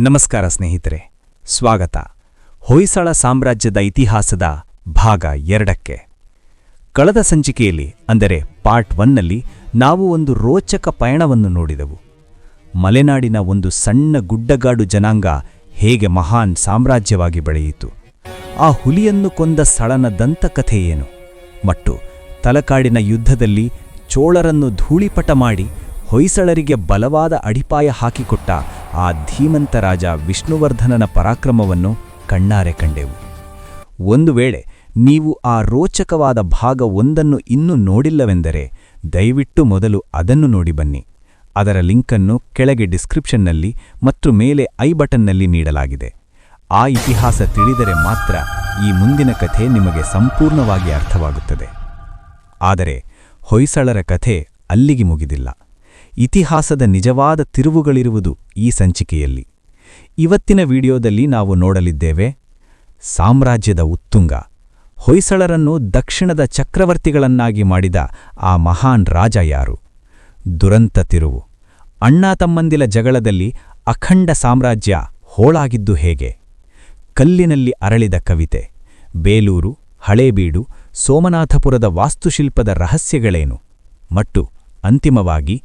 ನಮಸ್ಕಾರ ಸ್ನೇಹಿತರೆ. ಸ್ವಾಗತ. ಹೊಯ್ಸಳ ಸಾಮ್ರಾಜ್ಯದ ಇತಿಹಾಸದ ಭಾಗ ಎರಡಕ್ಕೆ. ಕಳೆದ ಸಂಚಿಕೆಯಲ್ಲಿ, ಅಂದರೆ ಪಾರ್ಟ್ ಒನ್ನಲ್ಲಿ, ನಾವು ಒಂದು ರೋಚಕ ಪಯಣವನ್ನು ನೋಡಿದೆವು. ಮಲೆನಾಡಿನ ಒಂದು ಸಣ್ಣ ಗುಡ್ಡಗಾಡು ಜನಾಂಗ ಹೇಗೆ ಮಹಾನ್ ಸಾಮ್ರಾಜ್ಯವಾಗಿ ಬೆಳೆಯಿತು. ಆ ಹುಲಿಯನ್ನು ಕೊಂದ ಸ್ಥಳನ ದಂತಕಥೆಯೇನು ಏನು? ಮತ್ತು ತಲಕಾಡಿನ ಯುದ್ಧದಲ್ಲಿ ಚೋಳರನ್ನು ಧೂಳಿಪಟ ಮಾಡಿ ಹೊಯ್ಸಳರಿಗೆ ಬಲವಾದ ಅಡಿಪಾಯ ಹಾಕಿಕೊಟ್ಟ ಆ ಧೀಮಂತ ರಾಜ ವಿಷ್ಣುವರ್ಧನನ ಪರಾಕ್ರಮವನ್ನು ಕಣ್ಣಾರೆ ಕಂಡೆವು. ಒಂದು ವೇಳೆ ನೀವು ಆ ರೋಚಕವಾದ ಭಾಗ ಒಂದನ್ನು ಇನ್ನೂ ನೋಡಿಲ್ಲವೆಂದರೆ ದಯವಿಟ್ಟು ಮೊದಲು ಅದನ್ನು ನೋಡಿ ಬನ್ನಿ. ಅದರ ಲಿಂಕನ್ನು ಕೆಳಗೆ ಡಿಸ್ಕ್ರಿಪ್ಷನ್ನಲ್ಲಿ ಮತ್ತು ಮೇಲೆ ಐ ಬಟನ್ನಲ್ಲಿ ನೀಡಲಾಗಿದೆ. ಆ ಇತಿಹಾಸ ತಿಳಿದರೆ ಮಾತ್ರ ಈ ಮುಂದಿನ ಕಥೆ ನಿಮಗೆ ಸಂಪೂರ್ಣವಾಗಿ ಅರ್ಥವಾಗುತ್ತದೆ. ಆದರೆ ಹೊಯ್ಸಳರ ಕಥೆ ಅಲ್ಲಿಗೆ ಮುಗಿದಿಲ್ಲ. ಇತಿಹಾಸದ ನಿಜವಾದ ತಿರುವುಗಳಿರುವುದು ಈ ಸಂಚಿಕೆಯಲ್ಲಿ. ಇವತ್ತಿನ ವಿಡಿಯೋದಲ್ಲಿ ನಾವು ನೋಡಲಿದ್ದೇವೆ ಸಾಮ್ರಾಜ್ಯದ ಉತ್ತುಂಗ, ಹೊಯ್ಸಳರನ್ನು ದಕ್ಷಿಣದ ಚಕ್ರವರ್ತಿಗಳನ್ನಾಗಿ ಮಾಡಿದ ಆ ಮಹಾನ್ ರಾಜ ಯಾರು? ದುರಂತ ತಿರುವು, ಅಣ್ಣ ತಮ್ಮಂದಿಲ ಜಗಳದಲ್ಲಿ ಅಖಂಡ ಸಾಮ್ರಾಜ್ಯ ಹೋಳಾಗಿದ್ದು ಹೇಗೆ? ಕಲ್ಲಿನಲ್ಲಿ ಅರಳಿದ ಕವಿತೆ, ಬೇಲೂರು, ಹಳೇಬೀಡು, ಸೋಮನಾಥಪುರದ ವಾಸ್ತುಶಿಲ್ಪದ ರಹಸ್ಯಗಳೇನು? ಮತ್ತು ಅಂತಿಮವಾಗಿ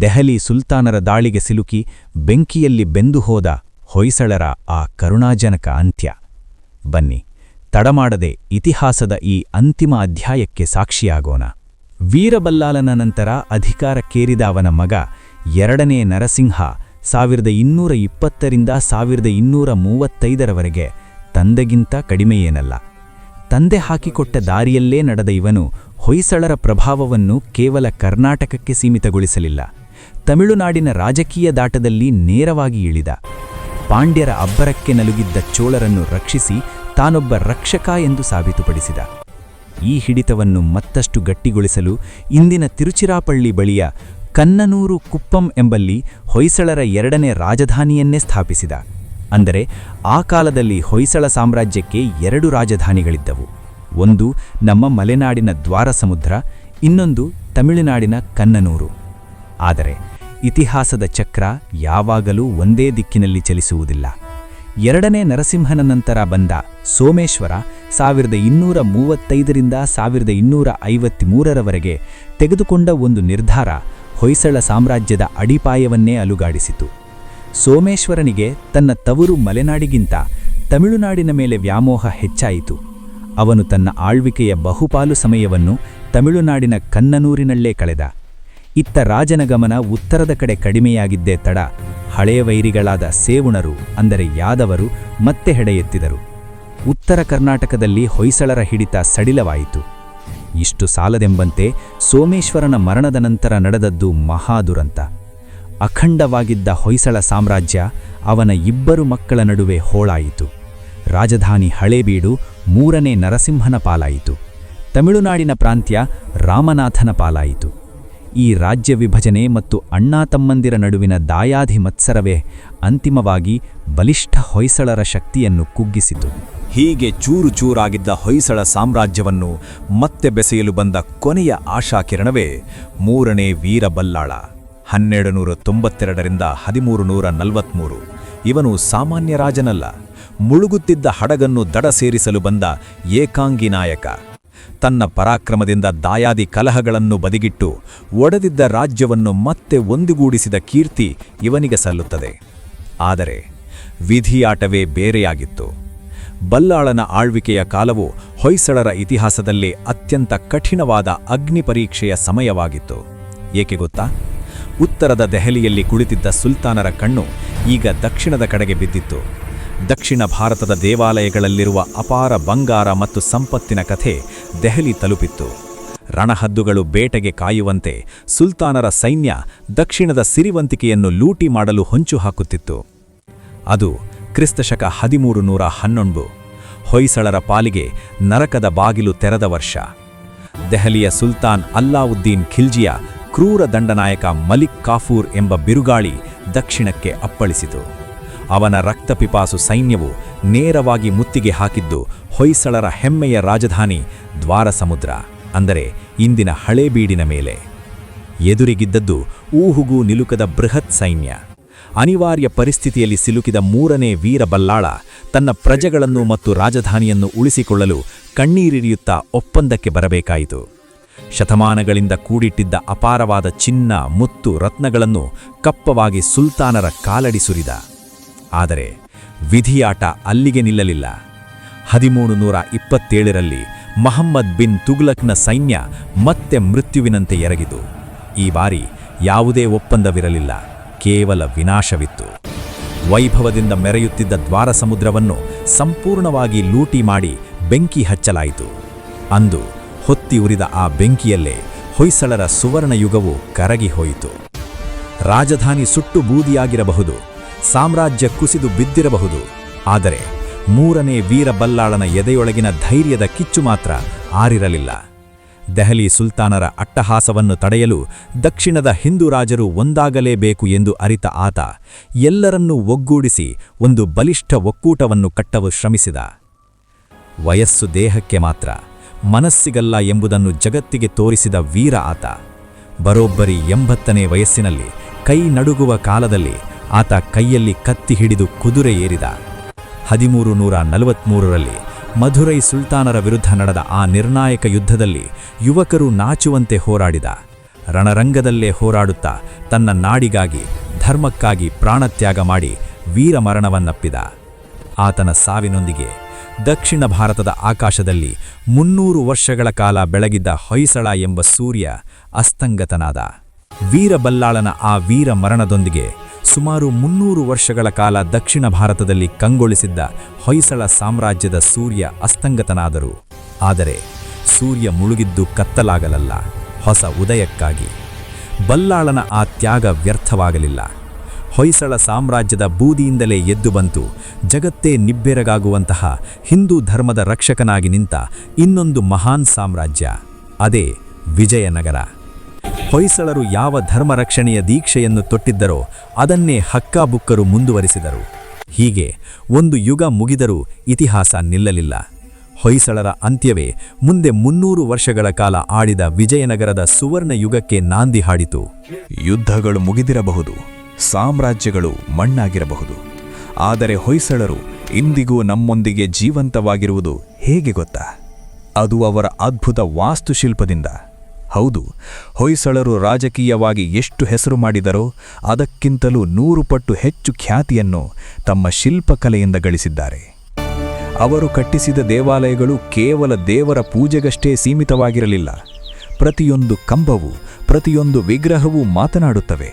ದೆಹಲಿ ಸುಲ್ತಾನರ ದಾಳಿಗೆ ಸಿಲುಕಿ ಬೆಂಕಿಯಲ್ಲಿ ಬೆಂದು ಹೋದ ಹೊಯ್ಸಳರ ಆ ಕರುಣಾಜನಕ ಅಂತ್ಯ. ಬನ್ನಿ, ತಡಮಾಡದೆ ಇತಿಹಾಸದ ಈ ಅಂತಿಮ ಅಧ್ಯಾಯಕ್ಕೆ ಸಾಕ್ಷಿಯಾಗೋಣ. ವೀರಬಲ್ಲಾಲನ ನಂತರ ಅಧಿಕಾರಕ್ಕೇರಿದ ಅವನ ಮಗ ಎರಡನೇ ನರಸಿಂಹ ಸಾವಿರದ ಇನ್ನೂರ ಇಪ್ಪತ್ತರಿಂದ ಸಾವಿರದ ಇನ್ನೂರ ಮೂವತ್ತೈದರವರೆಗೆ ತಂದೆಗಿಂತ ಕಡಿಮೆಯೇನಲ್ಲ. ತಂದೆ ಹಾಕಿಕೊಟ್ಟ ದಾರಿಯಲ್ಲೇ ನಡೆದ ಇವನು ಹೊಯ್ಸಳರ ಪ್ರಭಾವವನ್ನು ಕೇವಲ ಕರ್ನಾಟಕಕ್ಕೆ ಸೀಮಿತಗೊಳಿಸಲಿಲ್ಲ, ತಮಿಳುನಾಡಿನ ರಾಜಕೀಯ ದಾಟದಲ್ಲಿ ನೇರವಾಗಿ ಇಳಿದ. ಪಾಂಡ್ಯರ ಅಬ್ಬರಕ್ಕೆ ನಲುಗಿದ್ದ ಚೋಳರನ್ನು ರಕ್ಷಿಸಿ ತಾನೊಬ್ಬ ರಕ್ಷಕ ಎಂದು ಸಾಬೀತುಪಡಿಸಿದ. ಈ ಹಿಡಿತವನ್ನು ಮತ್ತಷ್ಟು ಗಟ್ಟಿಗೊಳಿಸಲು ಇಂದಿನ ತಿರುಚಿರಾಪಳ್ಳಿ ಬಳಿಯ ಕನ್ನನೂರು ಕುಪ್ಪಂ ಎಂಬಲ್ಲಿ ಹೊಯ್ಸಳರ ಎರಡನೇ ರಾಜಧಾನಿಯನ್ನೇ ಸ್ಥಾಪಿಸಿದ. ಅಂದರೆ ಆ ಕಾಲದಲ್ಲಿ ಹೊಯ್ಸಳ ಸಾಮ್ರಾಜ್ಯಕ್ಕೆ ಎರಡು ರಾಜಧಾನಿಗಳಿದ್ದವು. ಒಂದು ನಮ್ಮ ಮಲೆನಾಡಿನ ದ್ವಾರ ಸಮುದ್ರ ಇನ್ನೊಂದು ತಮಿಳುನಾಡಿನ ಕನ್ನನೂರು. ಆದರೆ ಇತಿಹಾಸದ ಚಕ್ರ ಯಾವಾಗಲೂ ಒಂದೇ ದಿಕ್ಕಿನಲ್ಲಿ ಚಲಿಸುವುದಿಲ್ಲ. ಎರಡನೇ ನರಸಿಂಹನ ನಂತರ ಬಂದ ಸೋಮೇಶ್ವರ ಸಾವಿರದ ಇನ್ನೂರ ಮೂವತ್ತೈದರಿಂದ ಸಾವಿರದ ಇನ್ನೂರ ಐವತ್ತ್ಮೂರರವರೆಗೆ ತೆಗೆದುಕೊಂಡ ಒಂದು ನಿರ್ಧಾರ ಹೊಯ್ಸಳ ಸಾಮ್ರಾಜ್ಯದ ಅಡಿಪಾಯವನ್ನೇ ಅಲುಗಾಡಿಸಿತು. ಸೋಮೇಶ್ವರನಿಗೆ ತನ್ನ ತವರು ಮಲೆನಾಡಿಗಿಂತ ತಮಿಳುನಾಡಿನ ಮೇಲೆ ವ್ಯಾಮೋಹ ಹೆಚ್ಚಾಯಿತು. ಅವನು ತನ್ನ ಆಳ್ವಿಕೆಯ ಬಹುಪಾಲು ಸಮಯವನ್ನು ತಮಿಳುನಾಡಿನ ಕನ್ನನೂರಿನಲ್ಲೇ ಕಳೆದ. ಇತ್ತ ರಾಜನ ಗಮನ ಉತ್ತರದ ಕಡೆ ಕಡಿಮೆಯಾಗಿದ್ದೇ ತಡ ಹಳೆಯ ವೈರಿಗಳಾದ ಸೇವುಣರು, ಅಂದರೆ ಯಾದವರು, ಮತ್ತೆ ಹೆಡೆಯೆತ್ತಿದರು. ಉತ್ತರ ಕರ್ನಾಟಕದಲ್ಲಿ ಹೊಯ್ಸಳರ ಹಿಡಿತ ಸಡಿಲವಾಯಿತು. ಇಷ್ಟು ಸಾಲದೆಂಬಂತೆ ಸೋಮೇಶ್ವರನ ಮರಣದ ನಂತರ ನಡೆದದ್ದು ಮಹಾದುರಂತ ಅಖಂಡವಾಗಿದ್ದ ಹೊಯ್ಸಳ ಸಾಮ್ರಾಜ್ಯ ಅವನ ಇಬ್ಬರು ಮಕ್ಕಳ ನಡುವೆ ಹೋಳಾಯಿತು. ರಾಜಧಾನಿ ಹಳೇಬೀಡು ಮೂರನೇ ನರಸಿಂಹನ ಪಾಲಾಯಿತು. ತಮಿಳುನಾಡಿನ ಪ್ರಾಂತ್ಯ ರಾಮನಾಥನ ಪಾಲಾಯಿತು. ಈ ರಾಜ್ಯ ವಿಭಜನೆ ಮತ್ತು ಅಣ್ಣಾತಮ್ಮಂದಿರ ನಡುವಿನ ದಾಯಾಧಿ ಮತ್ಸರವೇ ಅಂತಿಮವಾಗಿ ಬಲಿಷ್ಠ ಹೊಯ್ಸಳರ ಶಕ್ತಿಯನ್ನು ಕುಗ್ಗಿಸಿತು. ಹೀಗೆ ಚೂರು ಚೂರಾಗಿದ್ದ ಹೊಯ್ಸಳ ಸಾಮ್ರಾಜ್ಯವನ್ನು ಮತ್ತೆ ಬೆಸೆಯಲು ಬಂದ ಕೊನೆಯ ಆಶಾಕಿರಣವೇ ಮೂರನೇ ವೀರಬಲ್ಲಾಳ ಹನ್ನೆರಡು ನೂರ ತೊಂಬತ್ತೆರಡರಿಂದ ಹದಿಮೂರು ನೂರ ನಲವತ್ತ್ಮೂರು ಇವನು ಸಾಮಾನ್ಯ ರಾಜನಲ್ಲ. ಮುಳುಗುತ್ತಿದ್ದ ಹಡಗನ್ನು ದಡ ಸೇರಿಸಲು ಬಂದ ಏಕಾಂಗಿ ನಾಯಕ. ತನ್ನ ಪರಾಕ್ರಮದಿಂದ ದಾಯಾದಿ ಕಲಹಗಳನ್ನು ಬದಿಗಿಟ್ಟು ಒಡೆದಿದ್ದ ರಾಜ್ಯವನ್ನು ಮತ್ತೆ ಒಂದುಗೂಡಿಸಿದ ಕೀರ್ತಿ ಇವನಿಗೆ ಸಲ್ಲುತ್ತದೆ. ಆದರೆ ವಿಧಿಯಾಟವೇ ಬೇರೆಯಾಗಿತ್ತು. ಬಲ್ಲಾಳನ ಆಳ್ವಿಕೆಯ ಕಾಲವು ಹೊಯ್ಸಳರ ಇತಿಹಾಸದಲ್ಲಿ ಅತ್ಯಂತ ಕಠಿಣವಾದ ಅಗ್ನಿಪರೀಕ್ಷೆಯ ಸಮಯವಾಗಿತ್ತು. ಏಕೆ ಗೊತ್ತಾ? ಉತ್ತರದ ದೆಹಲಿಯಲ್ಲಿ ಕುಳಿತಿದ್ದ ಸುಲ್ತಾನರ ಕಣ್ಣು ಈಗ ದಕ್ಷಿಣದ ಕಡೆಗೆ ಬಿದ್ದಿತ್ತು. ದಕ್ಷಿಣ ಭಾರತದ ದೇವಾಲಯಗಳಲ್ಲಿರುವ ಅಪಾರ ಬಂಗಾರ ಮತ್ತು ಸಂಪತ್ತಿನ ಕಥೆ ದೆಹಲಿ ತಲುಪಿತ್ತು. ರಣಹದ್ದುಗಳು ಬೇಟೆಗೆ ಕಾಯುವಂತೆ ಸುಲ್ತಾನರ ಸೈನ್ಯ ದಕ್ಷಿಣದ ಸಿರಿವಂತಿಕೆಯನ್ನು ಲೂಟಿ ಮಾಡಲು ಹೊಂಚು ಹಾಕುತ್ತಿತ್ತು ಅದು ಕ್ರಿಸ್ತಶಕ ಹದಿಮೂರು ನೂರ ಹನ್ನೊಂದು, ಹೊಯ್ಸಳರ ಪಾಲಿಗೆ ನರಕದ ಬಾಗಿಲು ತೆರೆದ ವರ್ಷ. ದೆಹಲಿಯ ಸುಲ್ತಾನ್ ಅಲ್ಲಾವುದ್ದೀನ್ ಖಿಲ್ಜಿಯ ಕ್ರೂರ ದಂಡನಾಯಕ ಮಲಿಕ್ ಕಾಫೂರ್ ಎಂಬ ಬಿರುಗಾಳಿ ದಕ್ಷಿಣಕ್ಕೆ ಅಪ್ಪಳಿಸಿತು. ಅವನ ರಕ್ತಪಿಪಾಸು ಸೈನ್ಯವು ನೇರವಾಗಿ ಮುತ್ತಿಗೆ ಹಾಕಿದ್ದು ಹೊಯ್ಸಳರ ಹೆಮ್ಮೆಯ ರಾಜಧಾನಿ ದ್ವಾರಸಮುದ್ರ, ಅಂದರೆ ಇಂದಿನ ಹಳೇಬೀಡಿನ ಮೇಲೆ. ಎದುರಿಗಿದ್ದದ್ದು ಊಹುಗೂ ನಿಲುಕದ ಬೃಹತ್ ಸೈನ್ಯ. ಅನಿವಾರ್ಯ ಪರಿಸ್ಥಿತಿಯಲ್ಲಿ ಸಿಲುಕಿದ ಮೂರನೇ ವೀರಬಲ್ಲಾಳ ತನ್ನ ಪ್ರಜೆಗಳನ್ನು ಮತ್ತು ರಾಜಧಾನಿಯನ್ನು ಉಳಿಸಿಕೊಳ್ಳಲು ಕಣ್ಣೀರಿರಿಯುತ್ತಾ ಒಪ್ಪಂದಕ್ಕೆ ಬರಬೇಕಾಯಿತು. ಶತಮಾನಗಳಿಂದ ಕೂಡಿಟ್ಟಿದ್ದ ಅಪಾರವಾದ ಚಿನ್ನ, ಮುತ್ತು, ರತ್ನಗಳನ್ನು ಕಪ್ಪವಾಗಿ ಸುಲ್ತಾನರ ಕಾಲಡಿ ಸುರಿದ. ಆದರೆ ವಿಧಿಯಾಟ ಅಲ್ಲಿಗೆ ನಿಲ್ಲಲಿಲ್ಲ. ಹದಿಮೂರು ನೂರ ಇಪ್ಪತ್ತೇಳರಲ್ಲಿ ಮಹಮ್ಮದ್ ಬಿನ್ ತುಗ್ಲಕ್ನ ಸೈನ್ಯ ಮತ್ತೆ ಮೃತ್ಯುವಿನಂತೆ ಎರಗಿತು. ಈ ಬಾರಿ ಯಾವುದೇ ಒಪ್ಪಂದವಿರಲಿಲ್ಲ, ಕೇವಲ ವಿನಾಶವಿತ್ತು. ವೈಭವದಿಂದ ಮೆರೆಯುತ್ತಿದ್ದ ದ್ವಾರ ಸಮುದ್ರವನ್ನು ಸಂಪೂರ್ಣವಾಗಿ ಲೂಟಿ ಮಾಡಿ ಬೆಂಕಿ ಹಚ್ಚಲಾಯಿತು. ಅಂದು ಹೊತ್ತಿ ಉರಿದ ಆ ಬೆಂಕಿಯಲ್ಲೇ ಹೊಯ್ಸಳರ ಸುವರ್ಣ ಯುಗವು ಕರಗಿ ಹೋಯಿತು. ರಾಜಧಾನಿ ಸುಟ್ಟು ಬೂದಿಯಾಗಿರಬಹುದು ಸಾಮ್ರಾಜ್ಯ ಕುಸಿದು ಬಿದ್ದಿರಬಹುದು. ಆದರೆ ಮೂರನೇ ವೀರಬಲ್ಲಾಳನ ಎದೆಯೊಳಗಿನ ಧೈರ್ಯದ ಕಿಚ್ಚು ಮಾತ್ರ ಆರಿರಲಿಲ್ಲ. ದೆಹಲಿ ಸುಲ್ತಾನರ ಅಟ್ಟಹಾಸವನ್ನು ತಡೆಯಲು ದಕ್ಷಿಣದ ಹಿಂದೂ ರಾಜರು ಒಂದಾಗಲೇಬೇಕು ಎಂದು ಅರಿತ ಆತ ಎಲ್ಲರನ್ನೂ ಒಗ್ಗೂಡಿಸಿ ಒಂದು ಬಲಿಷ್ಠ ಒಕ್ಕೂಟವನ್ನು ಕಟ್ಟವು ಶ್ರಮಿಸಿದ. ವಯಸ್ಸು ದೇಹಕ್ಕೆ ಮಾತ್ರ, ಮನಸ್ಸಿಗಲ್ಲ ಎಂಬುದನ್ನು ಜಗತ್ತಿಗೆ ತೋರಿಸಿದ ವೀರ ಆತ. ಬರೋಬ್ಬರಿ ಎಂಬತ್ತನೇ ವಯಸ್ಸಿನಲ್ಲಿ ಕೈ ನಡುಗುವ ಕಾಲದಲ್ಲಿ ಆತ ಕೈಯಲ್ಲಿ ಕತ್ತಿ ಹಿಡಿದು ಕುದುರೆ ಏರಿದ. ಹದಿಮೂರು ನೂರ ನಲವತ್ಮೂರರಲ್ಲಿ ಮಧುರೈ ಸುಲ್ತಾನರ ವಿರುದ್ಧ ನಡೆದ ಆ ನಿರ್ಣಾಯಕ ಯುದ್ಧದಲ್ಲಿ ಯುವಕರು ನಾಚುವಂತೆ ಹೋರಾಡಿದ. ರಣರಂಗದಲ್ಲೇ ಹೋರಾಡುತ್ತಾ ತನ್ನ ನಾಡಿಗಾಗಿ, ಧರ್ಮಕ್ಕಾಗಿ ಪ್ರಾಣತ್ಯಾಗ ಮಾಡಿ ವೀರಮರಣವನ್ನಪ್ಪಿದ ಆತನ ಸಾವಿನೊಂದಿಗೆ ದಕ್ಷಿಣ ಭಾರತದ ಆಕಾಶದಲ್ಲಿ ಮುನ್ನೂರು ವರ್ಷಗಳ ಕಾಲ ಬೆಳಗಿದ್ದ ಹೊಯ್ಸಳ ಎಂಬ ಸೂರ್ಯ ಅಸ್ತಂಗತನಾದ. ವೀರಬಲ್ಲಾಳನ ಆ ವೀರ ಮರಣದೊಂದಿಗೆ ಸುಮಾರು ಮುನ್ನೂರು ವರ್ಷಗಳ ಕಾಲ ದಕ್ಷಿಣ ಭಾರತದಲ್ಲಿ ಕಂಗೊಳಿಸಿದ್ದ ಹೊಯ್ಸಳ ಸಾಮ್ರಾಜ್ಯದ ಸೂರ್ಯ ಅಸ್ತಂಗತನಾದರು. ಆದರೆ ಸೂರ್ಯ ಮುಳುಗಿದ್ದು ಕತ್ತಲಾಗಲಲ್ಲ, ಹೊಸ ಉದಯಕ್ಕಾಗಿ. ಬಲ್ಲಾಳನ ಆ ತ್ಯಾಗ ವ್ಯರ್ಥವಾಗಲಿಲ್ಲ. ಹೊಯ್ಸಳ ಸಾಮ್ರಾಜ್ಯದ ಬೂದಿಯಿಂದಲೇ ಎದ್ದು ಬಂತು, ಜಗತ್ತೇ ನಿಬ್ಬೆರಗಾಗುವಂತಹ ಹಿಂದೂ ಧರ್ಮದ ರಕ್ಷಕನಾಗಿ ನಿಂತ ಇನ್ನೊಂದು ಮಹಾನ್ ಸಾಮ್ರಾಜ್ಯ, ಅದೇ ವಿಜಯನಗರ. ಹೊಯ್ಸಳರು ಯಾವ ಧರ್ಮ ರಕ್ಷಣೆಯ ದೀಕ್ಷೆಯನ್ನು ತೊಟ್ಟಿದ್ದರೋ ಅದನ್ನೇ ಹಕ್ಕಾಬುಕ್ಕರು ಮುಂದುವರಿಸಿದರು. ಹೀಗೆ ಒಂದು ಯುಗ ಮುಗಿದರೂ ಇತಿಹಾಸ ನಿಲ್ಲಲಿಲ್ಲ. ಹೊಯ್ಸಳರ ಅಂತ್ಯವೇ ಮುಂದೆ ಮುನ್ನೂರು ವರ್ಷಗಳ ಕಾಲ ಆಡಿದ ವಿಜಯನಗರದ ಸುವರ್ಣ ಯುಗಕ್ಕೆ ನಾಂದಿ ಹಾಡಿತು. ಯುದ್ಧಗಳು ಮುಗಿದಿರಬಹುದು, ಸಾಮ್ರಾಜ್ಯಗಳು ಮಣ್ಣಾಗಿರಬಹುದು. ಆದರೆ ಹೊಯ್ಸಳರು ಇಂದಿಗೂ ನಮ್ಮೊಂದಿಗೆ ಜೀವಂತವಾಗಿರುವುದು ಹೇಗೆ ಗೊತ್ತಾ? ಅದು ಅವರ ಅದ್ಭುತ ವಾಸ್ತುಶಿಲ್ಪದಿಂದ. ಹೌದು, ಹೊಯ್ಸಳರು ರಾಜಕೀಯವಾಗಿ ಎಷ್ಟು ಹೆಸರು ಮಾಡಿದರೋ ಅದಕ್ಕಿಂತಲೂ ನೂರು ಪಟ್ಟು ಹೆಚ್ಚು ಖ್ಯಾತಿಯನ್ನು ತಮ್ಮ ಶಿಲ್ಪಕಲೆಯಿಂದ ಗಳಿಸಿದ್ದಾರೆ. ಅವರು ಕಟ್ಟಿಸಿದ ದೇವಾಲಯಗಳು ಕೇವಲ ದೇವರ ಪೂಜೆಗಷ್ಟೇ ಸೀಮಿತವಾಗಿರಲಿಲ್ಲ. ಪ್ರತಿಯೊಂದು ಕಂಬವು, ಪ್ರತಿಯೊಂದು ವಿಗ್ರಹವೂ ಮಾತನಾಡುತ್ತವೆ.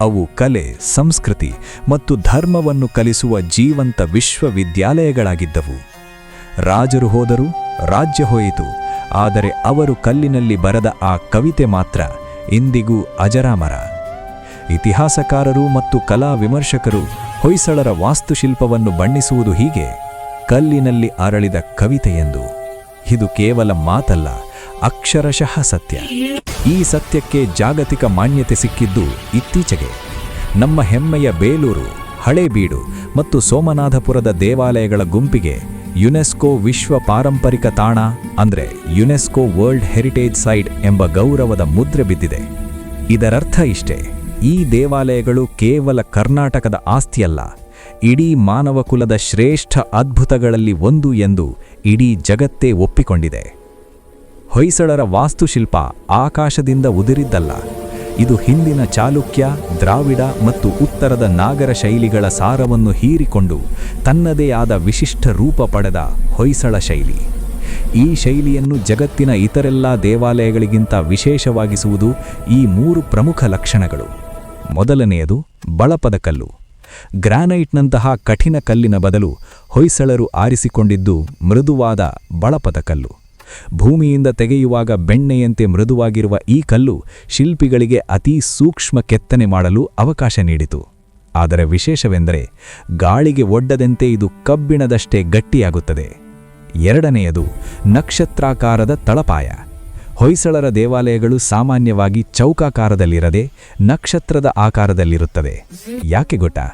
ಅವು ಕಲೆ, ಸಂಸ್ಕೃತಿ ಮತ್ತು ಧರ್ಮವನ್ನು ಕಲಿಸುವ ಜೀವಂತ ವಿಶ್ವವಿದ್ಯಾಲಯಗಳಾಗಿದ್ದವು. ರಾಜರು ಹೋದರು, ರಾಜ್ಯ ಹೋಯಿತು ಆದರೆ ಅವರು ಕಲ್ಲಿನಲ್ಲಿ ಬರೆದ ಆ ಕವಿತೆ ಮಾತ್ರ ಇಂದಿಗೂ ಅಜರಾಮರ. ಇತಿಹಾಸಕಾರರು ಮತ್ತು ಕಲಾ ವಿಮರ್ಶಕರು ಹೊಯ್ಸಳರ ವಾಸ್ತುಶಿಲ್ಪವನ್ನು ಬಣ್ಣಿಸುವುದು ಹೀಗೆ, ಕಲ್ಲಿನಲ್ಲಿ ಅರಳಿದ ಕವಿತೆಯೆಂದು. ಇದು ಕೇವಲ ಮಾತಲ್ಲ, ಅಕ್ಷರಶಃ ಸತ್ಯ. ಈ ಸತ್ಯಕ್ಕೆ ಜಾಗತಿಕ ಮಾನ್ಯತೆ ಸಿಕ್ಕಿದ್ದು ಇತ್ತೀಚೆಗೆ. ನಮ್ಮ ಹೆಮ್ಮೆಯ ಬೇಲೂರು, ಹಳೇಬೀಡು ಮತ್ತು ಸೋಮನಾಥಪುರದ ದೇವಾಲಯಗಳ ಗುಂಪಿಗೆ ಯುನೆಸ್ಕೋ ವಿಶ್ವ ಪಾರಂಪರಿಕ ತಾಣ ಅಂದರೆ ಯುನೆಸ್ಕೋ ವರ್ಲ್ಡ್ ಹೆರಿಟೇಜ್ ಸೈಟ್ ಎಂಬ ಗೌರವದ ಮುದ್ರೆ ಬಿದ್ದಿದೆ. ಇದರರ್ಥ ಇಷ್ಟೇ, ಈ ದೇವಾಲಯಗಳು ಕೇವಲ ಕರ್ನಾಟಕದ ಆಸ್ತಿಯಲ್ಲ, ಇಡೀ ಮಾನವಕುಲದ ಶ್ರೇಷ್ಠ ಅದ್ಭುತಗಳಲ್ಲಿ ಒಂದು ಎಂದು ಇಡೀ ಜಗತ್ತೇ ಒಪ್ಪಿಕೊಂಡಿದೆ. ಹೊಯ್ಸಳರ ವಾಸ್ತುಶಿಲ್ಪ ಆಕಾಶದಿಂದ ಉದುರಿದ್ದಲ್ಲ ಇದು ಹಿಂದಿನ ಚಾಲುಕ್ಯ, ದ್ರಾವಿಡ ಮತ್ತು ಉತ್ತರದ ನಾಗರ ಶೈಲಿಗಳ ಸಾರವನ್ನು ಹೀರಿಕೊಂಡು ತನ್ನದೇ ಆದ ವಿಶಿಷ್ಟ ರೂಪ ಪಡೆದ ಹೊಯ್ಸಳ ಶೈಲಿ. ಈ ಶೈಲಿಯನ್ನು ಜಗತ್ತಿನ ಇತರೆಲ್ಲ ದೇವಾಲಯಗಳಿಗಿಂತ ವಿಶೇಷವಾಗಿಸುವುದು ಈ ಮೂರು ಪ್ರಮುಖ ಲಕ್ಷಣಗಳು. ಮೊದಲನೆಯದು, ಬಳಪದ ಕಲ್ಲು. ಗ್ರಾನೈಟ್ನಂತಹ ಕಠಿಣ ಕಲ್ಲಿನ ಬದಲು ಹೊಯ್ಸಳರು ಆರಿಸಿಕೊಂಡಿದ್ದು ಮೃದುವಾದ ಬಳಪದ ಕಲ್ಲು. ಭೂಮಿಯಿಂದ ತೆಗೆಯುವಾಗ ಬೆಣ್ಣೆಯಂತೆ ಮೃದುವಾಗಿರುವ ಈ ಕಲ್ಲು ಶಿಲ್ಪಿಗಳಿಗೆ ಅತೀ ಸೂಕ್ಷ್ಮ ಕೆತ್ತನೆ ಮಾಡಲು ಅವಕಾಶ ನೀಡಿತು. ಆದರೆ ವಿಶೇಷವೆಂದರೆ ಗಾಳಿಗೆ ಒಡ್ಡದಂತೆ ಇದು ಕಬ್ಬಿಣದಷ್ಟೇ ಗಟ್ಟಿಯಾಗುತ್ತದೆ. ಎರಡನೆಯದು ನಕ್ಷತ್ರಾಕಾರದ ತಳಪಾಯ. ಹೊಯ್ಸಳರ ದೇವಾಲಯಗಳು ಸಾಮಾನ್ಯವಾಗಿ ಚೌಕಾಕಾರದಲ್ಲಿರದೆ ನಕ್ಷತ್ರದ ಆಕಾರದಲ್ಲಿರುತ್ತದೆ. ಯಾಕೆ ಗೊತ್ತಾ?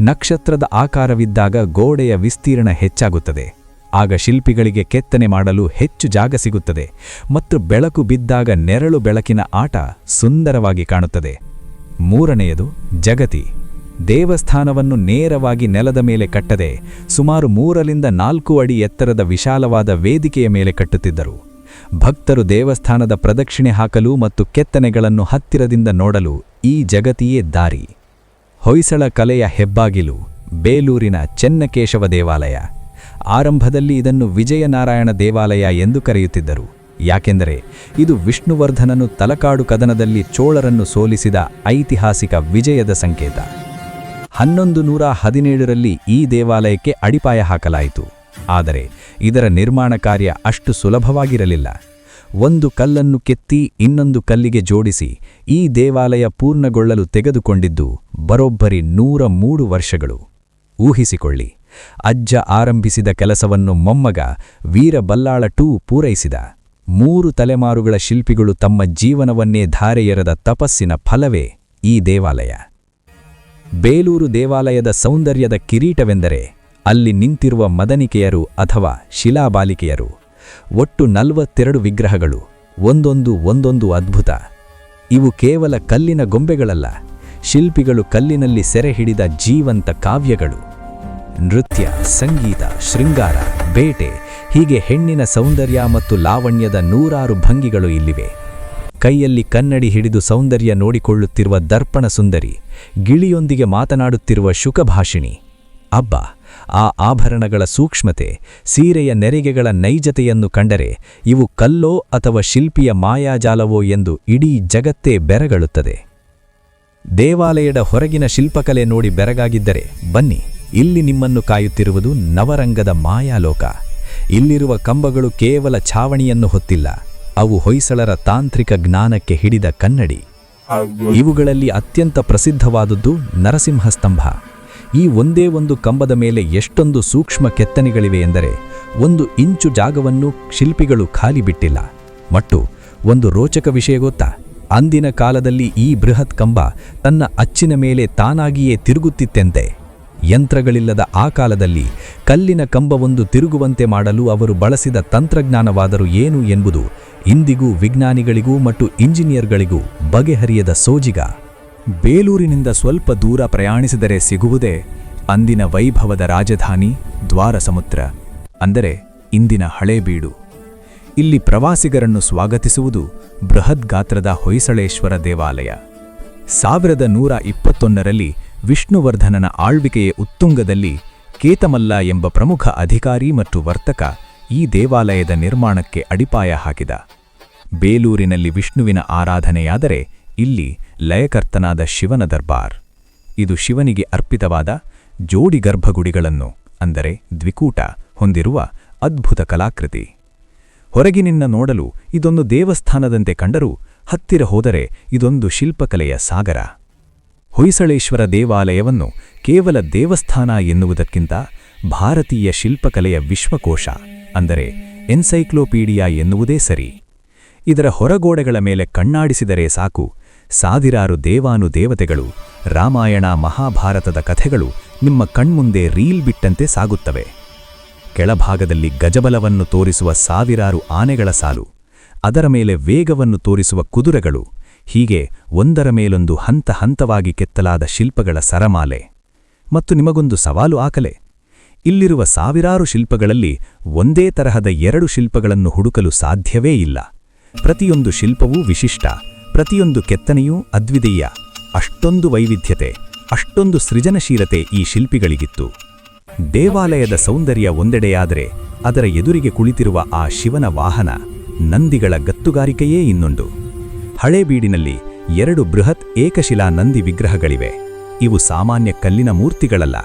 ನಕ್ಷತ್ರದ ಆಕಾರವಿದ್ದಾಗ ಗೋಡೆಯ ವಿಸ್ತೀರ್ಣ ಹೆಚ್ಚಾಗುತ್ತದೆ. ಆಗ ಶಿಲ್ಪಿಗಳಿಗೆ ಕೆತ್ತನೆ ಮಾಡಲು ಹೆಚ್ಚು ಜಾಗ ಸಿಗುತ್ತದೆ ಮತ್ತು ಬೆಳಕು ಬಿದ್ದಾಗ ನೆರಳು ಬೆಳಕಿನ ಆಟ ಸುಂದರವಾಗಿ ಕಾಣುತ್ತದೆ. ಮೂರನೆಯದು, ಜಗತಿ. ದೇವಸ್ಥಾನವನ್ನು ನೇರವಾಗಿ ನೆಲದ ಮೇಲೆ ಕಟ್ಟದೆ ಸುಮಾರು ಮೂರರಿಂದ ನಾಲ್ಕು ಅಡಿ ಎತ್ತರದ ವಿಶಾಲವಾದ ವೇದಿಕೆಯ ಮೇಲೆ ಕಟ್ಟುತ್ತಿದ್ದರು. ಭಕ್ತರು ದೇವಸ್ಥಾನದ ಪ್ರದಕ್ಷಿಣೆ ಹಾಕಲು ಮತ್ತು ಕೆತ್ತನೆಗಳನ್ನು ಹತ್ತಿರದಿಂದ ನೋಡಲು ಈ ಜಗತಿಯೇ ದಾರಿ. ಹೊಯ್ಸಳ ಕಲೆಯ ಹೆಬ್ಬಾಗಿಲು, ಬೇಲೂರಿನ ಚೆನ್ನಕೇಶವ ದೇವಾಲಯ. ಆರಂಭದಲ್ಲಿ ಇದನ್ನು ವಿಜಯನಾರಾಯಣ ದೇವಾಲಯ ಎಂದು ಕರೆಯುತ್ತಿದ್ದರು. ಯಾಕೆಂದರೆ ಇದು ವಿಷ್ಣುವರ್ಧನನು ತಲಕಾಡು ಕದನದಲ್ಲಿ ಚೋಳರನ್ನು ಸೋಲಿಸಿದ ಐತಿಹಾಸಿಕ ವಿಜಯದ ಸಂಕೇತ. ಹನ್ನೊಂದು ನೂರ ಹದಿನೇಳರಲ್ಲಿ ಈ ದೇವಾಲಯಕ್ಕೆ ಅಡಿಪಾಯ ಹಾಕಲಾಯಿತು. ಆದರೆ ಇದರ ನಿರ್ಮಾಣ ಕಾರ್ಯ ಅಷ್ಟು ಸುಲಭವಾಗಿರಲಿಲ್ಲ. ಒಂದು ಕಲ್ಲನ್ನು ಕೆತ್ತಿ ಇನ್ನೊಂದು ಕಲ್ಲಿಗೆ ಜೋಡಿಸಿ ಈ ದೇವಾಲಯ ಪೂರ್ಣಗೊಳ್ಳಲು ತೆಗೆದುಕೊಂಡಿದ್ದು ಬರೋಬ್ಬರಿ ನೂರ ಮೂರು ವರ್ಷಗಳು. ಊಹಿಸಿಕೊಳ್ಳಿ. ಅಜ್ಜ ಆರಂಭಿಸಿದ ಕೆಲಸವನ್ನು ಮೊಮ್ಮಗ ವೀರಬಲ್ಲಾಳ ಟೂ ಪೂರೈಸಿದ. ಮೂರು ತಲೆಮಾರುಗಳ ಶಿಲ್ಪಿಗಳು ತಮ್ಮ ಜೀವನವನ್ನೇ ಧಾರೆಯೆರೆದ ತಪಸ್ಸಿನ ಫಲವೇ ಈ ದೇವಾಲಯ. ಬೇಲೂರು ದೇವಾಲಯದ ಸೌಂದರ್ಯದ ಕಿರೀಟವೆಂದರೆ ಅಲ್ಲಿ ನಿಂತಿರುವ ಮದನಿಕೆಯರು ಅಥವಾ ಶಿಲಾಬಾಲಿಕೆಯರು. ಒಟ್ಟು ನಲವತ್ತೆರಡು ವಿಗ್ರಹಗಳು, ಒಂದೊಂದು ಒಂದೊಂದು ಅದ್ಭುತ. ಇವು ಕೇವಲ ಕಲ್ಲಿನ ಗೊಂಬೆಗಳಲ್ಲ, ಶಿಲ್ಪಿಗಳು ಕಲ್ಲಿನಲ್ಲಿ ಸೆರೆಹಿಡಿದ ಜೀವಂತ ಕಾವ್ಯಗಳು. ನೃತ್ಯ, ಸಂಗೀತ, ಶೃಂಗಾರ, ಬೇಟೆ, ಹೀಗೆ ಹೆಣ್ಣಿನ ಸೌಂದರ್ಯ ಮತ್ತು ಲಾವಣ್ಯದ ನೂರಾರು ಭಂಗಿಗಳು ಇಲ್ಲಿವೆ. ಕೈಯಲ್ಲಿ ಕನ್ನಡಿ ಹಿಡಿದು ಸೌಂದರ್ಯ ನೋಡಿಕೊಳ್ಳುತ್ತಿರುವ ದರ್ಪಣ ಸುಂದರಿ, ಗಿಳಿಯೊಂದಿಗೆ ಮಾತನಾಡುತ್ತಿರುವ ಶುಕಭಾಷಿಣಿ. ಅಬ್ಬ, ಆ ಆಭರಣಗಳ ಸೂಕ್ಷ್ಮತೆ, ಸೀರೆಯ ನೆರಿಗೆಗಳ ನೈಜತೆಯನ್ನು ಕಂಡರೆ ಇವು ಕಲ್ಲೋ ಅಥವಾ ಶಿಲ್ಪಿಯ ಮಾಯಾಜಾಲವೋ ಎಂದು ಇಡೀ ಜಗತ್ತೇ ಬೆರಗಳುತ್ತದೆ. ದೇವಾಲಯದ ಹೊರಗಿನ ಶಿಲ್ಪಕಲೆ ನೋಡಿ ಬೆರಗಾಗಿದ್ದರೆ ಬನ್ನಿ. ಇಲ್ಲಿ ನಿಮ್ಮನ್ನು ಕಾಯುತ್ತಿರುವುದು ನವರಂಗದ ಮಾಯಾಲೋಕ. ಇಲ್ಲಿರುವ ಕಂಬಗಳು ಕೇವಲ ಛಾವಣಿಯನ್ನು ಹೊತ್ತಿಲ್ಲ, ಅವು ಹೊಯ್ಸಳರ ತಾಂತ್ರಿಕ ಜ್ಞಾನಕ್ಕೆ ಹಿಡಿದ ಕನ್ನಡಿ. ಇವುಗಳಲ್ಲಿ ಅತ್ಯಂತ ಪ್ರಸಿದ್ಧವಾದುದು ನರಸಿಂಹಸ್ತಂಭ. ಈ ಒಂದೇ ಒಂದು ಕಂಬದ ಮೇಲೆ ಎಷ್ಟೊಂದು ಸೂಕ್ಷ್ಮ ಕೆತ್ತನೆಗಳಿವೆ ಎಂದರೆ, ಒಂದು ಇಂಚು ಜಾಗವನ್ನು ಶಿಲ್ಪಿಗಳು ಖಾಲಿ ಬಿಟ್ಟಿಲ್ಲ. ಮತ್ತು ಒಂದು ರೋಚಕ ವಿಷಯ ಗೊತ್ತಾ? ಅಂದಿನ ಕಾಲದಲ್ಲಿ ಈ ಬೃಹತ್ ಕಂಬ ತನ್ನ ಅಚ್ಚಿನ ಮೇಲೆ ತಾನಾಗಿಯೇ ತಿರುಗುತ್ತಿತ್ತೆಂತೆ. ಯಂತ್ರಗಳಿಲ್ಲದ ಆ ಕಾಲದಲ್ಲಿ ಕಲ್ಲಿನ ಕಂಬವೊಂದು ತಿರುಗುವಂತೆ ಮಾಡಲು ಅವರು ಬಳಸಿದ ತಂತ್ರಜ್ಞಾನವಾದರೂ ಏನು ಎಂಬುದು ಇಂದಿಗೂ ವಿಜ್ಞಾನಿಗಳಿಗೂ ಮತ್ತು ಇಂಜಿನಿಯರ್ಗಳಿಗೂ ಬಗೆಹರಿಯದ ಸೋಜಿಗ. ಬೇಲೂರಿನಿಂದ ಸ್ವಲ್ಪ ದೂರ ಪ್ರಯಾಣಿಸಿದರೆ ಸಿಗುವುದೇ ಅಂದಿನ ವೈಭವದ ರಾಜಧಾನಿ ದ್ವಾರಸಮುದ್ರ. ಅಂದರೆ ಇಂದಿನ ಹಳೇಬೀಡು ಇಲ್ಲಿ ಪ್ರವಾಸಿಗರನ್ನು ಸ್ವಾಗತಿಸುವುದು ಬೃಹತ್ ಗಾತ್ರದ ಹೊಯ್ಸಳೇಶ್ವರ ದೇವಾಲಯ. ಸಾವಿರದ ನೂರ ಇಪ್ಪತ್ತೊಂದರಲ್ಲಿ ವಿಷ್ಣುವರ್ಧನನ ಆಳ್ವಿಕೆಯ ಉತ್ತುಂಗದಲ್ಲಿ ಕೇತಮಲ್ಲ ಎಂಬ ಪ್ರಮುಖ ಅಧಿಕಾರಿ ಮತ್ತು ವರ್ತಕ ಈ ದೇವಾಲಯದ ನಿರ್ಮಾಣಕ್ಕೆ ಅಡಿಪಾಯ ಹಾಕಿದ. ಬೇಲೂರಿನಲ್ಲಿ ವಿಷ್ಣುವಿನ ಆರಾಧನೆಯಾದರೆ ಇಲ್ಲಿ ಲಯಕರ್ತನಾದ ಶಿವನ ದರ್ಬಾರ್. ಇದು ಶಿವನಿಗೆ ಅರ್ಪಿತವಾದ ಜೋಡಿ ಗರ್ಭಗುಡಿಗಳನ್ನು, ಅಂದರೆ ದ್ವಿಕೂಟ, ಹೊಂದಿರುವ ಅದ್ಭುತ ಕಲಾಕೃತಿ. ಹೊರಗಿನಿಂದ ನೋಡಲು ಇದೊಂದು ದೇವಸ್ಥಾನದಂತೆ ಕಂಡರೂ ಹತ್ತಿರ ಹೋದರೆ ಇದೊಂದು ಶಿಲ್ಪಕಲೆಯ ಸಾಗರ. ಹೊಯ್ಸಳೇಶ್ವರ ದೇವಾಲಯವನ್ನು ಕೇವಲ ದೇವಸ್ಥಾನ ಎನ್ನುವುದಕ್ಕಿಂತ ಭಾರತೀಯ ಶಿಲ್ಪಕಲೆಯ ವಿಶ್ವಕೋಶ, ಅಂದರೆ ಎನ್ಸೈಕ್ಲೋಪೀಡಿಯಾ ಎನ್ನುವುದೇ ಸರಿ. ಇದರ ಹೊರಗೋಡೆಗಳ ಮೇಲೆ ಕಣ್ಣಾಡಿಸಿದರೆ ಸಾಕು, ಸಾವಿರಾರು ದೇವಾನು ದೇವತೆಗಳು ರಾಮಾಯಣ ಮಹಾಭಾರತದ ಕಥೆಗಳು ನಿಮ್ಮ ಕಣ್ಮುಂದೆ ರೀಲ್ ಬಿಟ್ಟಂತೆ ಸಾಗುತ್ತವೆ. ಕೆಳಭಾಗದಲ್ಲಿ ಗಜಬಲವನ್ನು ತೋರಿಸುವ ಸಾವಿರಾರು ಆನೆಗಳ ಸಾಲು, ಅದರ ಮೇಲೆ ವೇಗವನ್ನು ತೋರಿಸುವ ಕುದುರೆಗಳು ಹೀಗೆ ಒಂದರ ಮೇಲೊಂದು ಹಂತ ಹಂತವಾಗಿ ಕೆತ್ತಲಾದ ಶಿಲ್ಪಗಳ ಸರಮಾಲೆ. ಮತ್ತು ನಿಮಗೊಂದು ಸವಾಲು ಆಕಲೆ. ಇಲ್ಲಿರುವ ಸಾವಿರಾರು ಶಿಲ್ಪಗಳಲ್ಲಿ ಒಂದೇ ತರಹದ ಎರಡು ಶಿಲ್ಪಗಳನ್ನು ಹುಡುಕಲು ಸಾಧ್ಯವೇ ಇಲ್ಲ. ಪ್ರತಿಯೊಂದು ಶಿಲ್ಪವೂ ವಿಶಿಷ್ಟ, ಪ್ರತಿಯೊಂದು ಕೆತ್ತನೆಯೂ ಅದ್ವಿತೀಯ, ಅಷ್ಟೊಂದು ವೈವಿಧ್ಯತೆ, ಅಷ್ಟೊಂದು ಸೃಜನಶೀಲತೆ ಈ ಶಿಲ್ಪಿಗಳಿಗಿತ್ತು. ದೇವಾಲಯದ ಸೌಂದರ್ಯ ಒಂದೆಡೆಯಾದರೆ ಅದರ ಎದುರಿಗೆ ಕುಳಿತಿರುವ ಆ ಶಿವನ ವಾಹನ ನಂದಿಗಳ ಗತ್ತುಗಾರಿಕೆಯೇ ಇನ್ನೊಂದು. ಹಳೇಬೀಡಿನಲ್ಲಿ ಎರಡು ಬೃಹತ್ ಏಕಶಿಲಾ ನಂದಿ ವಿಗ್ರಹಗಳಿವೆ. ಇವು ಸಾಮಾನ್ಯ ಕಲ್ಲಿನ ಮೂರ್ತಿಗಳಲ್ಲ.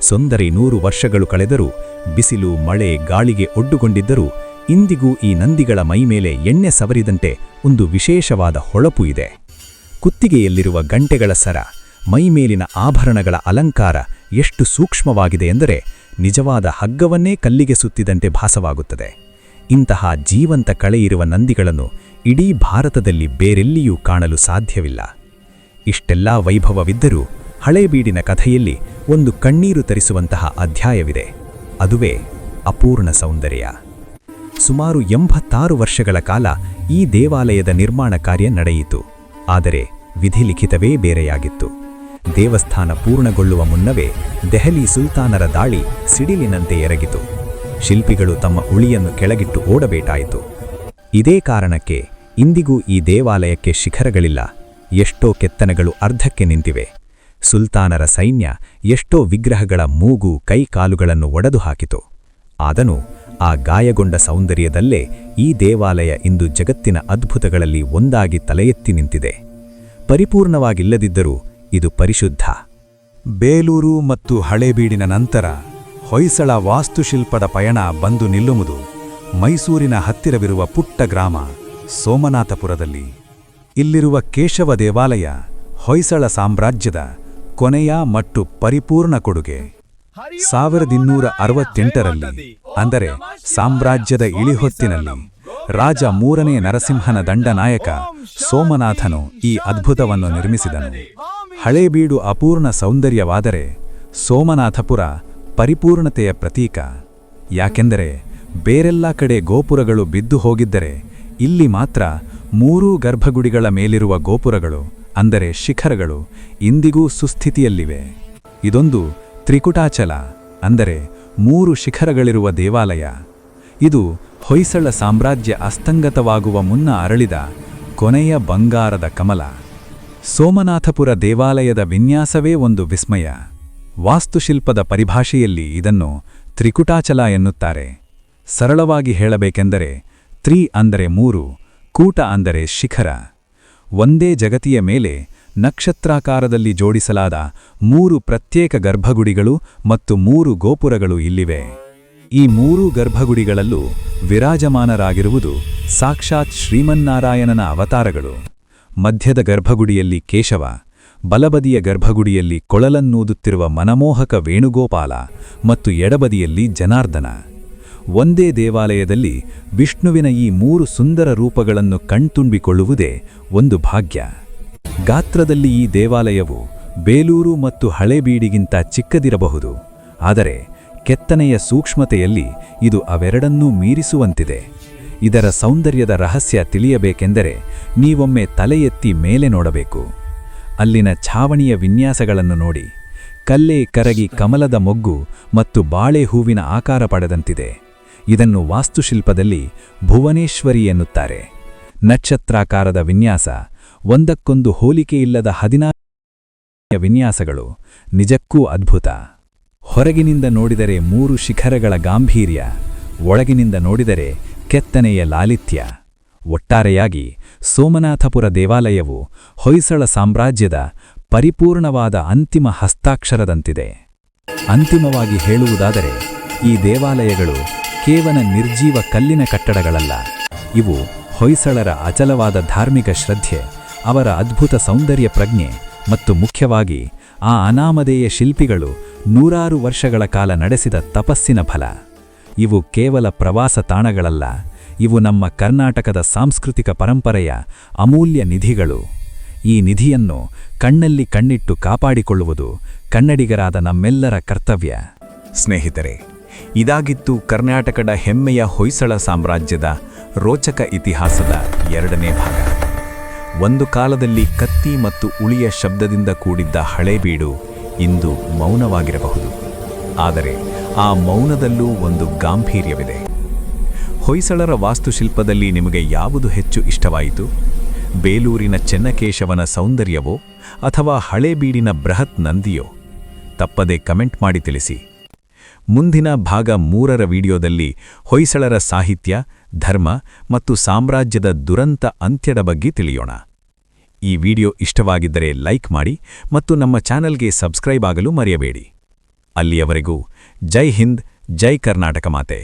ಸುಂದರಿ ನೂರು ವರ್ಷಗಳು ಕಳೆದರೂ, ಬಿಸಿಲು, ಮಳೆ, ಗಾಳಿಗೆ ಒಡ್ಡುಗೊಂಡಿದ್ದರೂ, ಇಂದಿಗೂ ಈ ನಂದಿಗಳ ಮೈಮೇಲೆ ಎಣ್ಣೆ ಸವರಿದಂತೆ ಒಂದು ವಿಶೇಷವಾದ ಹೊಳಪು ಇದೆ. ಕುತ್ತಿಗೆಯಲ್ಲಿರುವ ಗಂಟೆಗಳ ಸರ ಮೈಮೇಲಿನ ಆಭರಣಗಳ ಅಲಂಕಾರ ಎಷ್ಟು ಸೂಕ್ಷ್ಮವಾಗಿದೆ ಎಂದರೆ, ನಿಜವಾದ ಹಗ್ಗವನ್ನೇ ಕಲ್ಲಿಗೆ ಸುತ್ತಿದಂತೆ ಭಾಸವಾಗುತ್ತದೆ. ಇಂತಹ ಜೀವಂತ ಕಳೆಯಿರುವ ನಂದಿಗಳನ್ನು ಇಡೀ ಭಾರತದಲ್ಲಿ ಬೇರೆಲ್ಲಿಯೂ ಕಾಣಲು ಸಾಧ್ಯವಿಲ್ಲ. ಇಷ್ಟೆಲ್ಲಾ ವೈಭವವಿದ್ದರೂ ಹಳೇಬೀಡಿನ ಕಥೆಯಲ್ಲಿ ಒಂದು ಕಣ್ಣೀರು ತರಿಸುವಂತಹ ಅಧ್ಯಾಯವಿದೆ. ಅದುವೇ ಅಪೂರ್ಣ ಸೌಂದರ್ಯ. ಸುಮಾರು ಎಂಬತ್ತಾರು ವರ್ಷಗಳ ಕಾಲ ಈ ದೇವಾಲಯದ ನಿರ್ಮಾಣ ಕಾರ್ಯ ನಡೆಯಿತು. ಆದರೆ ವಿಧಿಲಿಖಿತವೇ ಬೇರೆಯಾಗಿತ್ತು. ದೇವಸ್ಥಾನ ಪೂರ್ಣಗೊಳ್ಳುವ ಮುನ್ನವೇ ದೆಹಲಿ ಸುಲ್ತಾನರ ದಾಳಿ ಸಿಡಿಲಿನಂತೆ ಎರಗಿತು. ಶಿಲ್ಪಿಗಳು ತಮ್ಮ ಉಳಿಯನ್ನು ಕೆಳಗಿಟ್ಟು ಓಡಬೇಟಾಯಿತು. ಇದೇ ಕಾರಣಕ್ಕೆ ಇಂದಿಗೂ ಈ ದೇವಾಲಯಕ್ಕೆ ಶಿಖರಗಳಿಲ್ಲ. ಎಷ್ಟೋ ಕೆತ್ತನೆಗಳು ಅರ್ಧಕ್ಕೆ ನಿಂತಿವೆ. ಸುಲ್ತಾನರ ಸೈನ್ಯ ಎಷ್ಟೋ ವಿಗ್ರಹಗಳ ಮೂಗು ಕೈಕಾಲುಗಳನ್ನು ಒಡೆದು ಹಾಕಿತು ಆದನು ಆ ಗಾಯಗೊಂಡ ಸೌಂದರ್ಯದಲ್ಲೇ ಈ ದೇವಾಲಯ ಇಂದು ಜಗತ್ತಿನ ಅದ್ಭುತಗಳಲ್ಲಿ ಒಂದಾಗಿ ತಲೆಯೆತ್ತಿ ನಿಂತಿದೆ. ಪರಿಪೂರ್ಣವಾಗಿಲ್ಲದಿದ್ದರೂ ಇದು ಪರಿಶುದ್ಧ. ಬೇಲೂರು ಮತ್ತು ಹಳೇಬೀಡಿನ ನಂತರ ಹೊಯ್ಸಳ ವಾಸ್ತುಶಿಲ್ಪದ ಪಯಣ ಬಂದು ನಿಲ್ಲುವುದು ಮೈಸೂರಿನ ಹತ್ತಿರವಿರುವ ಪುಟ್ಟ ಗ್ರಾಮ ಸೋಮನಾಥಪುರದಲ್ಲಿ ಇಲ್ಲಿರುವ ಕೇಶವ ದೇವಾಲಯ ಹೊಯ್ಸಳ ಸಾಮ್ರಾಜ್ಯದ ಕೊನೆಯ ಮತ್ತು ಪರಿಪೂರ್ಣ ಕೊಡುಗೆ. ಸಾವಿರದಿನ್ನೂರ ಅರವತ್ತೆಂಟರಲ್ಲಿ, ಅಂದರೆ ಸಾಮ್ರಾಜ್ಯದ ಇಳಿಹೊತ್ತಿನಲ್ಲಿ, ರಾಜ ಮೂರನೇ ನರಸಿಂಹನ ದಂಡನಾಯಕ ಸೋಮನಾಥನು ಈ ಅದ್ಭುತವನ್ನು ನಿರ್ಮಿಸಿದನು. ಹಳೇಬೀಡು ಅಪೂರ್ಣ ಸೌಂದರ್ಯವಾದರೆ ಸೋಮನಾಥಪುರ ಪರಿಪೂರ್ಣತೆಯ ಪ್ರತೀಕ. ಯಾಕೆಂದರೆ ಬೇರೆಲ್ಲ ಕಡೆ ಗೋಪುರಗಳು ಬಿದ್ದು ಹೋಗಿದ್ದರೆ ಇಲ್ಲಿ ಮಾತ್ರ ಮೂರೂ ಗರ್ಭಗುಡಿಗಳ ಮೇಲಿರುವ ಗೋಪುರಗಳು, ಅಂದರೆ ಶಿಖರಗಳು, ಇಂದಿಗೂ ಸುಸ್ಥಿತಿಯಲ್ಲಿವೆ. ಇದೊಂದು ತ್ರಿಕುಟಾಚಲ, ಅಂದರೆ ಮೂರು ಶಿಖರಗಳಿರುವ ದೇವಾಲಯ. ಇದು ಹೊಯ್ಸಳ ಸಾಮ್ರಾಜ್ಯ ಅಸ್ತಂಗತವಾಗುವ ಮುನ್ನ ಅರಳಿದ ಕೊನೆಯ ಬಂಗಾರದ ಕಮಲ. ಸೋಮನಾಥಪುರ ದೇವಾಲಯದ ವಿನ್ಯಾಸವೇ ಒಂದು ವಿಸ್ಮಯ. ವಾಸ್ತುಶಿಲ್ಪದ ಪರಿಭಾಷೆಯಲ್ಲಿ ಇದನ್ನು ತ್ರಿಕುಟಾಚಲ ಎನ್ನುತ್ತಾರೆ. ಸರಳವಾಗಿ ಹೇಳಬೇಕೆಂದರೆ ತ್ರಿ ಅಂದರೆ ಮೂರು, ಕೂಟ ಅಂದರೆ ಶಿಖರ. ಒಂದೇ ಜಗತಿಯ ಮೇಲೆ ನಕ್ಷತ್ರಾಕಾರದಲ್ಲಿ ಜೋಡಿಸಲಾದ ಮೂರು ಪ್ರತ್ಯೇಕ ಗರ್ಭಗುಡಿಗಳು ಮತ್ತು ಮೂರು ಗೋಪುರಗಳು ಇಲ್ಲಿವೆ. ಈ ಮೂರೂ ಗರ್ಭಗುಡಿಗಳಲ್ಲೂ ವಿರಾಜಮಾನರಾಗಿರುವುದು ಸಾಕ್ಷಾತ್ ಶ್ರೀಮನ್ನಾರಾಯಣನ ಅವತಾರಗಳು. ಮಧ್ಯದ ಗರ್ಭಗುಡಿಯಲ್ಲಿ ಕೇಶವ, ಬಲಬದಿಯ ಗರ್ಭಗುಡಿಯಲ್ಲಿ ಕೊಳಲನ್ನೂದುತ್ತಿರುವ ಮನಮೋಹಕ ವೇಣುಗೋಪಾಲ ಮತ್ತು ಎಡಬದಿಯಲ್ಲಿ ಜನಾರ್ದನ. ಒಂದೇ ದೇವಾಲಯದಲ್ಲಿ ವಿಷ್ಣುವಿನ ಈ ಮೂರು ಸುಂದರ ರೂಪಗಳನ್ನು ಕಣ್ತುಂಬಿಕೊಳ್ಳುವುದೇ ಒಂದು ಭಾಗ್ಯ. ಗಾತ್ರದಲ್ಲಿ ಈ ದೇವಾಲಯವು ಬೇಲೂರು ಮತ್ತು ಹಳೆಬೀಡಿಗಿಂತ ಚಿಕ್ಕದಿರಬಹುದು. ಆದರೆ ಕೆತ್ತನೆಯ ಸೂಕ್ಷ್ಮತೆಯಲ್ಲಿ ಇದು ಅವೆರಡನ್ನೂ ಮೀರಿಸುವಂತಿದೆ. ಇದರ ಸೌಂದರ್ಯದ ರಹಸ್ಯ ತಿಳಿಯಬೇಕೆಂದರೆ ನೀವೊಮ್ಮೆ ತಲೆ ಎತ್ತಿ ಮೇಲೆ ನೋಡಬೇಕು. ಅಲ್ಲಿನ ಛಾವಣಿಯ ವಿನ್ಯಾಸಗಳನ್ನು ನೋಡಿ. ಕಲ್ಲೇ ಕರಗಿ ಕಮಲದ ಮೊಗ್ಗು ಮತ್ತು ಬಾಳೆ ಹೂವಿನ ಆಕಾರ ಪಡೆದಂತಿದೆ. ಇದನ್ನು ವಾಸ್ತುಶಿಲ್ಪದಲ್ಲಿ ಭುವನೇಶ್ವರಿ ಎನ್ನುತ್ತಾರೆ. ನಕ್ಷತ್ರಾಕಾರದ ವಿನ್ಯಾಸ, ಒಂದಕ್ಕೊಂದು ಹೋಲಿಕೆಯಿಲ್ಲದ ಹದಿನಾರು ವಿನ್ಯಾಸಗಳು, ನಿಜಕ್ಕೂ ಅದ್ಭುತ. ಹೊರಗಿನಿಂದ ನೋಡಿದರೆ ಮೂರು ಶಿಖರಗಳ ಗಾಂಭೀರ್ಯ, ಒಳಗಿನಿಂದ ನೋಡಿದರೆ ಕೆತ್ತನೆಯ ಲಾಲಿತ್ಯ. ಒಟ್ಟಾರೆಯಾಗಿ ಸೋಮನಾಥಪುರ ದೇವಾಲಯವು ಹೊಯ್ಸಳ ಸಾಮ್ರಾಜ್ಯದ ಪರಿಪೂರ್ಣವಾದ ಅಂತಿಮ ಹಸ್ತಾಕ್ಷರದಂತಿದೆ. ಅಂತಿಮವಾಗಿ ಹೇಳುವುದಾದರೆ ಈ ದೇವಾಲಯಗಳು ಕೇವಲ ನಿರ್ಜೀವ ಕಲ್ಲಿನ ಕಟ್ಟಡಗಳಲ್ಲ, ಇವು ಹೊಯ್ಸಳರ ಅಚಲವಾದ ಧಾರ್ಮಿಕ ಶ್ರದ್ಧೆ, ಅವರ ಅದ್ಭುತ ಸೌಂದರ್ಯ ಪ್ರಜ್ಞೆ ಮತ್ತು ಮುಖ್ಯವಾಗಿ ಆ ಅನಾಮಧೇಯ ಶಿಲ್ಪಿಗಳು ನೂರಾರು ವರ್ಷಗಳ ಕಾಲ ನಡೆಸಿದ ತಪಸ್ಸಿನ ಫಲ. ಇವು ಕೇವಲ ಪ್ರವಾಸ ತಾಣಗಳಲ್ಲ, ಇವು ನಮ್ಮ ಕರ್ನಾಟಕದ ಸಾಂಸ್ಕೃತಿಕ ಪರಂಪರೆಯ ಅಮೂಲ್ಯ ನಿಧಿಗಳು. ಈ ನಿಧಿಯನ್ನು ಕಣ್ಣಲ್ಲಿ ಕಣ್ಣಿಟ್ಟು ಕಾಪಾಡಿಕೊಳ್ಳುವುದು ಕನ್ನಡಿಗರಾದ ನಮ್ಮೆಲ್ಲರ ಕರ್ತವ್ಯ. ಸ್ನೇಹಿತರೆ ಇದಾಗಿತ್ತು ಕರ್ನಾಟಕದ ಹೆಮ್ಮೆಯ ಹೊಯ್ಸಳ ಸಾಮ್ರಾಜ್ಯದ ರೋಚಕ ಇತಿಹಾಸದ ಎರಡನೇ ಭಾಗ. ಒಂದು ಕಾಲದಲ್ಲಿ ಕತ್ತಿ ಮತ್ತು ಉಳಿಯ ಶಬ್ದದಿಂದ ಕೂಡಿದ್ದ ಹಳೇಬೀಡು ಇಂದು ಮೌನವಾಗಿರಬಹುದು. ಆದರೆ ಆ ಮೌನದಲ್ಲೂ ಒಂದು ಗಾಂಭೀರ್ಯವಿದೆ. ಹೊಯ್ಸಳರ ವಾಸ್ತುಶಿಲ್ಪದಲ್ಲಿ ನಿಮಗೆ ಯಾವುದು ಹೆಚ್ಚು ಇಷ್ಟವಾಯಿತು? ಬೇಲೂರಿನ ಚೆನ್ನಕೇಶವನ ಸೌಂದರ್ಯವೋ ಅಥವಾ ಹಳೇಬೀಡಿನ ಬೃಹತ್ ನಂದಿಯೋ? ತಪ್ಪದೆ ಕಮೆಂಟ್ ಮಾಡಿ ತಿಳಿಸಿ. ಮುಂದಿನ ಭಾಗ ಮೂರರ ವಿಡಿಯೋದಲ್ಲಿ ಹೊಯ್ಸಳರ ಸಾಹಿತ್ಯ, ಧರ್ಮ ಮತ್ತು ಸಾಮ್ರಾಜ್ಯದ ದುರಂತ ಅಂತ್ಯದ ಬಗ್ಗೆ ತಿಳಿಯೋಣ. ಈ ವಿಡಿಯೋ ಇಷ್ಟವಾಗಿದ್ದರೆ ಲೈಕ್ ಮಾಡಿ ಮತ್ತು ನಮ್ಮ ಚಾನೆಲ್ಗೆ ಸಬ್ಸ್ಕ್ರೈಬ್ ಆಗಲು ಮರೆಯಬೇಡಿ. ಅಲ್ಲಿಯವರೆಗೂ ಜೈ ಹಿಂದ್, ಜೈ ಕರ್ನಾಟಕ ಮಾತೆ.